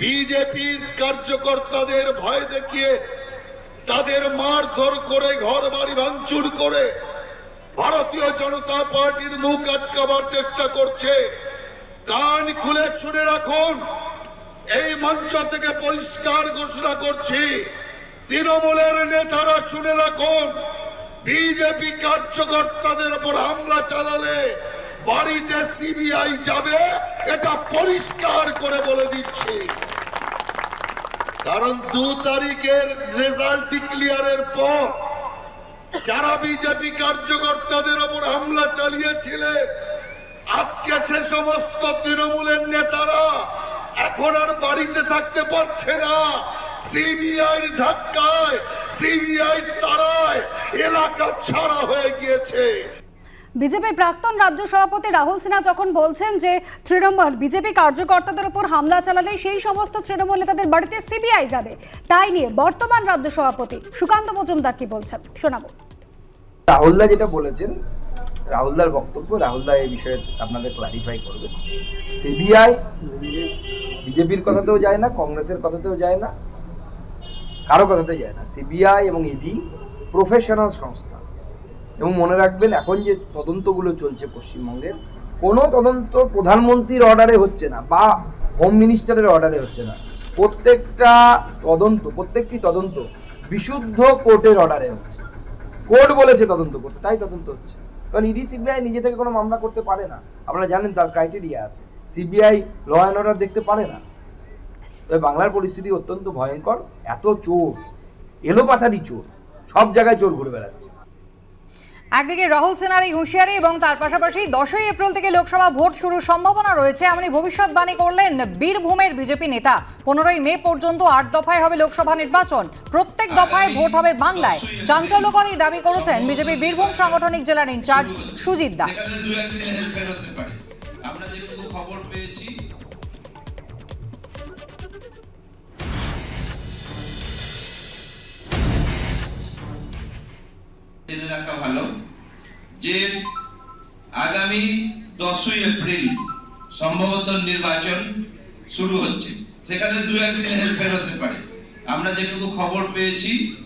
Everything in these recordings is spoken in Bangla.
বিজেপির কার্যকর্তাদের ভয় দেখিয়ে তাদের মারধর করে ঘর বাড়ি ভাঙচুর করে ভারতীয় জনতা পার্টির মুখ আটকাবার চেষ্টা করছে। কান খুলে শুনে রাখুন, এই মঞ্চ থেকে পরিষ্কার ঘোষণা করছি, তৃণমূলের নেতারা শুনে রাখুন, বিজেপি কার্যকর্তাদের উপর হামলা চালালে বাড়িতে সিবিআই যাবে, এটা পরিষ্কার করে বলে দিচ্ছি। কারণ দু তারিখের রেজাল্ট ডিক্লিয়ারের পর যারা বিজেপি কার্যকর্তাদের ওপর হামলা চালিয়েছিলেন আজকে সে সমস্ত তৃণমূলের নেতারা এখন আর বাড়িতে থাকতে পারছে না। সিবিআই ধাক্কায় সিবিআই তারায় এলাকা ছাড়া হয়ে গিয়েছে। বিজেপির প্রাক্তন রাজ্য সভাপতি রাহুল সিনহা যখন বলছেন যে তৃণমূল, বিজেপি কার্যকর্তাদের উপর হামলা চালালে সেই সমস্ত তৃণমূল নেতাদের বাড়িতে সিবিআই যাবে, তাই নিয়ে বর্তমান রাজ্য সভাপতি সুকান্ত মজুমদার কি বলছেন? শোনাবো। রাহুলদা যেটা বলেছেন, রাহুলদার বক্তব্য, রাহুলদা এই বিষয়ে আপনাদের ক্লারিফাই করবে সিবিআই বিজেপির কথাতেও যায় না, কংগ্রেসের কথাতেও যায় না, কারও কথাতে যায় না। সিবিআই এবং ইডি প্রফেশনাল সংস্থা। এবং মনে রাখবেন এখন যে তদন্তগুলো চলছে পশ্চিমবঙ্গের কোনো তদন্ত প্রধানমন্ত্রীর অর্ডারে হচ্ছে না বা হোম মিনিস্টারের অর্ডারে হচ্ছে না। প্রত্যেকটা তদন্ত, প্রত্যেকটি তদন্ত বিশুদ্ধ কোর্টের অর্ডারে হচ্ছে। কোর্ট বলেছে তদন্ত করতে, তাই তদন্ত হচ্ছে। কারণ ইডি, সিবিআই নিজে থেকে কোনো মামলা করতে পারে না। আপনারা জানেন তার ক্রাইটেরিয়া আছে। সিবিআই ল অ্যান্ড অর্ডার দেখতে পারে না। তবে বাংলার পরিস্থিতি অত্যন্ত ভয়ঙ্কর, এত চোর, এলোপাথারি চোর, সব জায়গায় চোর ঘুরে বেড়াচ্ছে। একদিকে রাহুল সেনার এই হুঁশিয়ারি এবং তার পাশাপাশি দশই এপ্রিল থেকে লোকসভা ভোট শুরুর সম্ভাবনা রয়েছে। এমনই ভবিষ্যৎবাণী করলেন বীরভূমের বিজেপি নেতা। পনেরোই মে পর্যন্ত আট দফায় হবে লোকসভা নির্বাচন। প্রত্যেক দফায় ভোট হবে বাংলায়। চাঞ্চল্যকর এই দাবি করেছেন বিজেপি বীরভূম সাংগঠনিক জেলার ইনচার্জ সুজিত দাস। জেনে রাখা ভালো। যে আগামী দশই এপ্রিল সম্ভবত নির্বাচন শুরু হচ্ছে। সেখানে দু একদিন হেরফের হতে পারে। আমরা যেটুকু খবর পেয়েছি,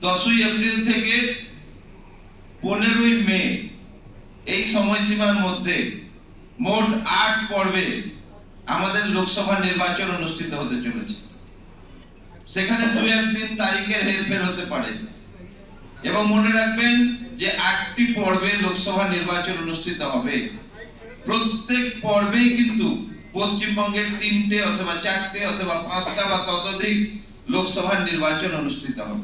দশই এপ্রিল থেকে পনেরোই মে এই সময়সীমার মধ্যে মোট আট পর্বে আমাদের লোকসভা নির্বাচন অনুষ্ঠিত হতে চলেছে। সেখানে দু একদিন তারিখের হেরফের হতে পারে। এবং মনে রাখবেন যে আটটি পর্বে লোকসভা নির্বাচন অনুষ্ঠিত হবে। প্রত্যেক পর্বেই কিন্তু পশ্চিমবঙ্গের তিনটে অথবা চারটে অথবা পাঁচটা বা ততোধিক লোকসভা নির্বাচন অনুষ্ঠিত হবে।